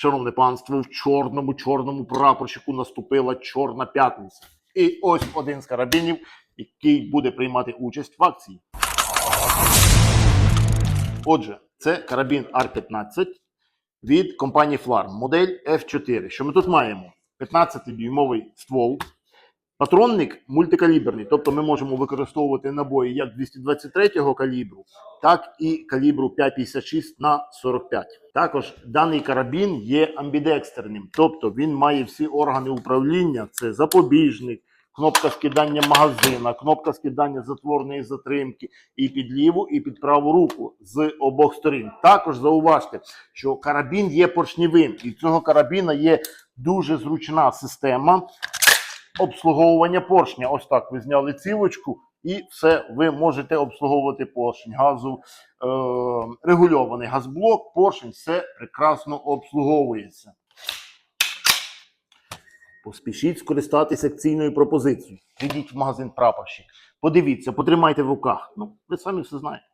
Шановне панство, в чорному чорному прапорщику наступила чорна п'ятниця. І ось один з карабінів, який буде приймати участь в акції. Отже, це карабін R15 від компанії Flarm, модель F4. Що ми тут маємо? 15-дюймовий ствол. Патронник мультикаліберний, тобто ми можемо використовувати набої як 223-го калібру, так і калібру 5,56 на 45. Також даний карабін є амбідекстерним, тобто він має всі органи управління: це запобіжник, кнопка скидання магазина, кнопка скидання затворної затримки і під ліву, і під праву руку з обох сторін. Також зауважте, що карабін є поршневим, і цього карабіна є дуже зручна система обслуговування поршня. Ось так ви зняли цівочку, і все, ви можете обслуговувати поршень газу, е, регульований газблок, поршень, все прекрасно обслуговується. Поспішіть скористатися акційною пропозицією. Підіть в магазин прапорщик. Подивіться, потримайте в руках. Ну, ви самі все знаєте.